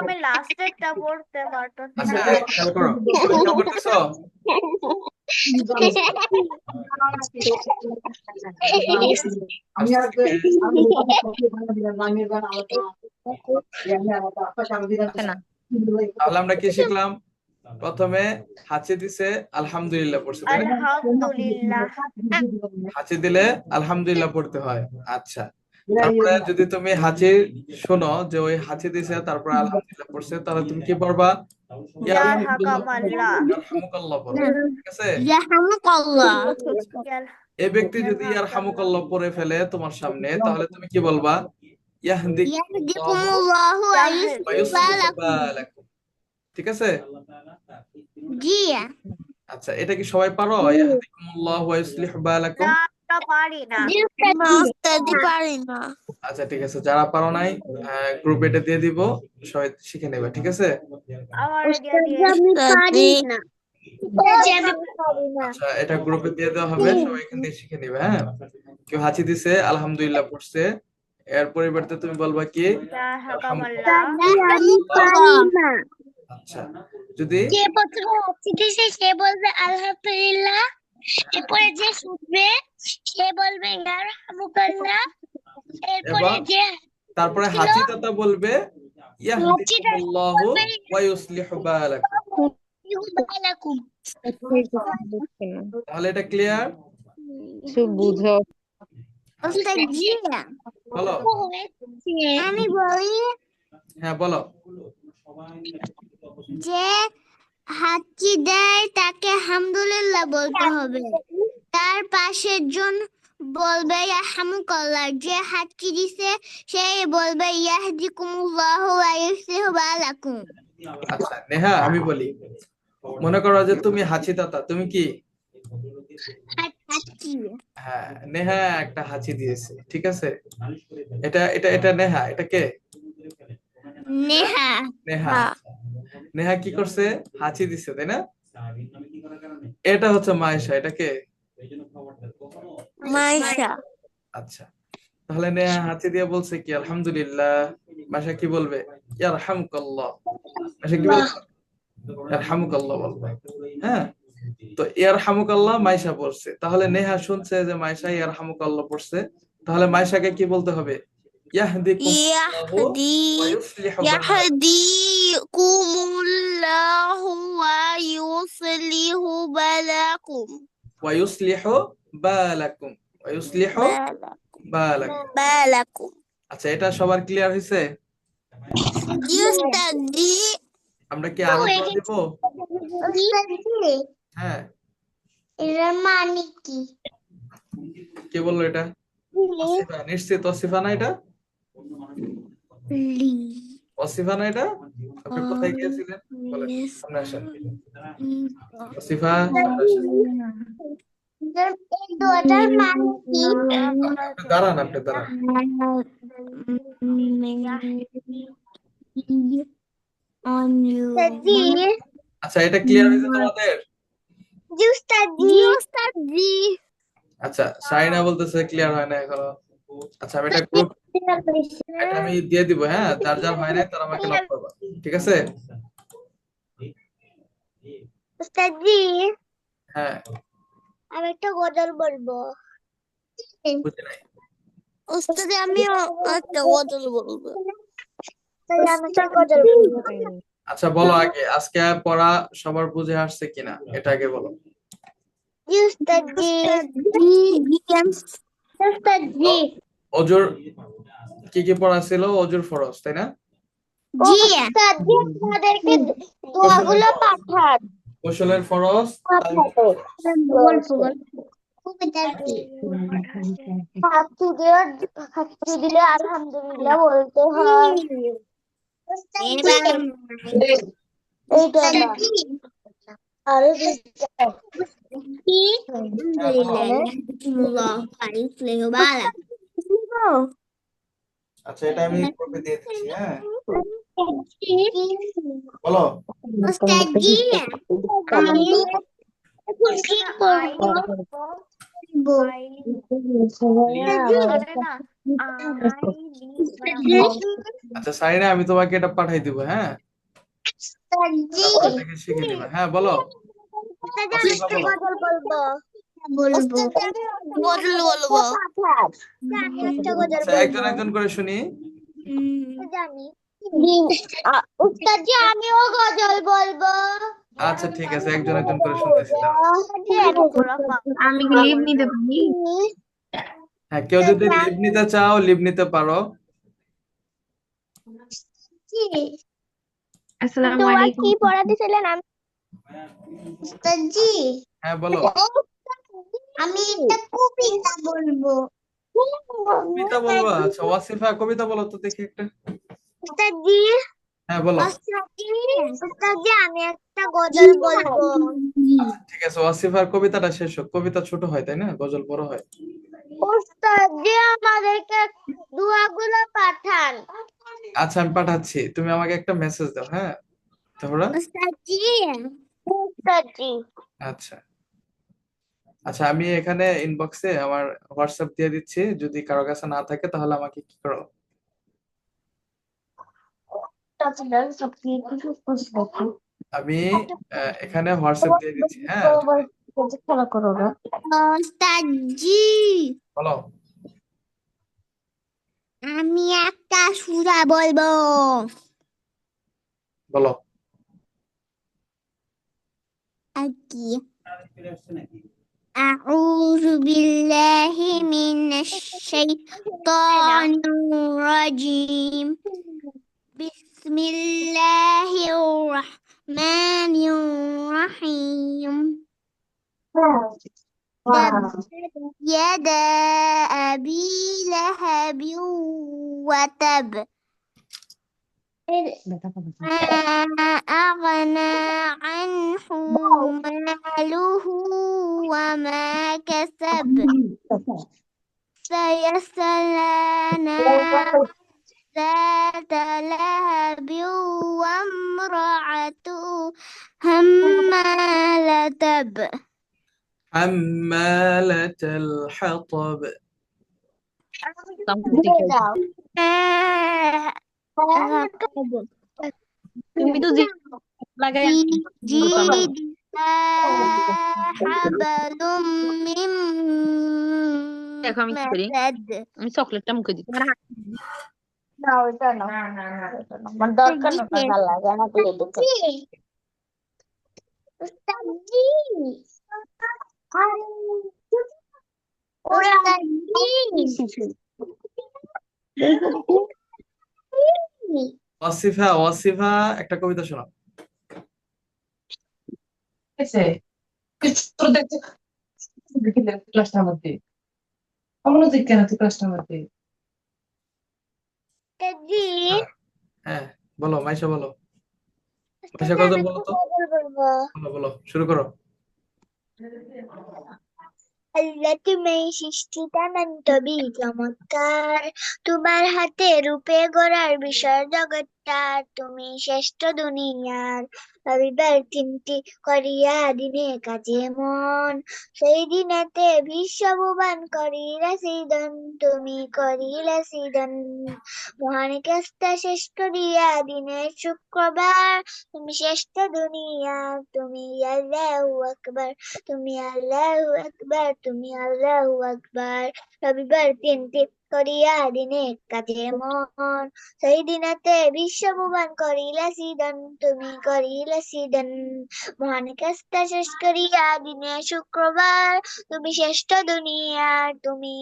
আমি লাস্টেরটা পড়তে খেয়াল করো করতেছো আমি আর আলাদা তাহলে আমরা কি শিখলাম? প্রথমে হাঁচি দিছে আলহামদুলিল্লাহ পড়ছে আলহামদুলিল্লাহ। হাঁচি দিলে আলহামদুলিল্লাহ পড়তে হয়। আচ্ছা। তারপরে যদি তুমি হাঁচি শোনো যে ওই হাঁচি দিছে তারপরে আলহামদুলিল্লাহ পড়ছে তাহলে তুমি কি পড়বা? ইয়া এই ব্যক্তি যদি পড়ে ফেলে তোমার সামনে তাহলে তুমি কি বলবা? ঠিক আছে? আচ্ছা এটা কি সবাই পারো? ইয়াহদিকুমুল্লাহু ওয়া ইউসলিহু বালাকুম পারি না। পারি না। আচ্ছা ঠিক আছে যারা পারো নাই গ্রুপ এটা দিয়ে দিব সবাই শিখে নেবে ঠিক আছে? আচ্ছা এটা গ্রুপে দিয়ে দেওয়া হবে সবাই এখান থেকে শিখে নেবে হ্যাঁ? কেউ হাঁচি দিছে আলহামদুলিল্লাহ পড়ছে। এর পরিবর্তে তুমি বলবা কি আচ্ছা যদি প্রথমে হচ্ছে দিছে সে বলবে আলহামদুলিল্লাহ। এরপরে যে শুনবে সে বলবে ইয়ারহামুকাল্লাহ এরপরে যে তারপরে হাঁচি দাতা বলবে ইয়াহদিকুল্লাহু ওয়া ইউসলিহু বালাকুম। বালাকুম। তাহলে এটা ক্লিয়ার বুঝো বলো। আমি বলি হ্যাঁ বলো। যে হাঁচি দেয় তাকে হামদুলিল্লাহ বলতে হবে। তার পাশের জন বলবে ইয়াহমুকাল্লাহ যে হাঁচি দিছে সে বলবে ইয়াহদিকুমুল্লাহু ওয়া ইউসলিহু বালাকুম। আচ্ছা নেহা আমি বলি মনে করো যে তুমি হাঁচি দাতা তুমি কি? হ্যাঁ নেহা একটা হাঁচি দিয়েছে ঠিক আছে? এটা এটা এটা নেহা এটা কে? নেহা। নেহা। নেহা কি করছে? হাঁচি দিছে তাই না? এটা হচ্ছে মায়েশা এটা কে? মাইশা আচ্ছা তাহলে নেহা হাঁচি দিয়ে বলছে কি আলহামদুলিল্লাহ। মাসা কি বলবে? ইয়ারহামুকাল্লাহ। মাসা কি বলবে? ইয়ারহামুকাল্লাহ বলবে। হ্যাঁ? তো ইয়ারহামুকাল্লাহ মাইশা পড়ছে। তাহলে নেহা শুনছে যে মাইশা ইয়ারহামুকাল্লাহ পড়ছে। তাহলে মাইশাকে কি বলতে হবে? ওয়া ইউসলিহু বালাকুম ওয়া ইউসলিহু বালাকুম ওয়া ইউসলিহু বালাকুম বালাকুম আচ্ছা এটা সবার ক্লিয়ার হয়েছে? আমরা কি আরও দিব? হ্যাঁ। এর মানে কি? কে বলল এটা? নিশ্চিত অসিফা না এটা? লি অসিফা না এটা? আপনি কোথায় গিয়েছিলেন? বলেন সামনে আসেন। দাঁড়ান আপনি দাঁড়ান। আচ্ছা এটা ক্লিয়ার হয়েছে তোমাদের? আচ্ছা সাইনা বলতেছে ক্লিয়ার হয় না এখনও। আচ্ছা আমি এটা গ্রুপ এটা আমি দিয়ে দিব হ্যাঁ? যার যার হয় নাই তারা আমাকে নক করবা। ঠিক আছে? উস্তাদ জি হ্যাঁ। আমি একটা গজল বলব। বুঝি নাই। উস্তাদ আমি একটা গজল বলব। আচ্ছা বলো আগে আজকে পড়া সবার বুঝে আসছে কিনা? এটা আগে বলো। উস্তাদ জি জি অজুর কি কি পড়া ছিল? অজুর ফরজ তাই না? জি আমাদেরকে দোয়াগুলো পাঠান। গোসলের ফরজ আলহামদুলিল্লাহ বলতে হয়। এইটা আরও আচ্ছা এটা আমি গ্রুপে দিয়ে দিচ্ছি হ্যাঁ বলো উস্তাদজি আমি কি করব আরে না আচ্ছা সাইনা আমি তোমাকে এটা পাঠাই দিব হ্যাঁ উস্তাদজি ওটা দেখে শিখে নিবা হ্যাঁ বলো একজন একজন করে শুনি। উস্তাদজি আমিও গজল বলব। আচ্ছা ঠিক আছে একজন একজন করে শুনতেছি আমি লিভ নিতে পারি? হ্যাঁ কেউ যদি লিভ নিতে চাও লিভ নিতে পারো। আসসালামু তোমার আলাইকুম। কি পড়াতেছিলেন আমি উস্তাদজি হ্যাঁ বলো। আমি একটা কবিতা বলব। কবিতা বলবা? আচ্ছা ওয়াসিফা কবিতা বলো তো দেখি একটা। উস্তাদজি হ্যাঁ বলো। উস্তাদজি আমি একটা গজল বলব। ঠিক আছে ওয়াসিফার কবিতাটা শেষ হোক। কবিতা ছোট হয় তাই না? গজল বড় হয়। উস্তাদজি আমাদেরকে দোয়াগুলো পাঠান। আচ্ছা আমি পাঠাচ্ছি। তুমি আমাকে একটা মেসেজ দাও হ্যাঁ? তোমরা আচ্ছা। আচ্ছা আমি এখানে ইনবক্সে আমার হোয়াটসঅ্যাপ দিয়ে দিচ্ছি। যদি কারও কাছে না থাকে তাহলে আমাকে কি করো? আমি এখানে হোয়াটসঅ্যাপ দিয়ে দিচ্ছি হ্যাঁ? বলো। আমি একটা সূরা বলব। বলো। আকি أعوذ بالله من الشيطان الرجيم. بسم الله الرحمن الرحيم. يدا أبي لهب وتب. أغنى عنه ماله وما كسب. سيصلى نارا ذات لهب وامرأته حمالة حمالة الحطب. তুমি তো দেখো আমি কি করি আমি চকলেটটা মুখে দিই না ওইটা না আমার দরকার না ভালো লাগে আমাকে ওস্তাদ জি ওয়াসিফা ওয়াসিফা একটা কবিতা শোনাও। দেখি ক্লাসটার মধ্যে। অমনোযোগ কেন তুই ক্লাসটার মধ্যে। হ্যাঁ বলো মাইশা বলো। মাইশা গজল বলো তো? বলো বলো শুরু করো। আল্লাহ তুমি সৃষ্টিটা তবে চমৎকার। তোমার হাতে রূপে গড়ার বিষয় জগৎটা তুমি শ্রেষ্ঠ দুনিয়ার। রবিবার তিনটি করিয়া দিনে কাজে মন সেই দিনেতে বিশ্বভুবান করিলা সিদন তুমি করিলা সিদন মহান কাজটা শেষ দিয়া দিনে শুক্রবার তুমি শ্রেষ্ঠ দুনিয়া তুমি আল্লাহু আকবার তুমি আল্লাহু আকবার তুমি আল্লাহু আকবার রবিবার তিনটি করিয়া দিনে কাজে মন সেই দিনাতে বিশ্বভুবান করিলা সিদন তুমি করিলা সিদন মহান কাজটা শেষ করিয়া দিনে শুক্রবার তুমি শ্রেষ্ঠ দুনিয়া তুমি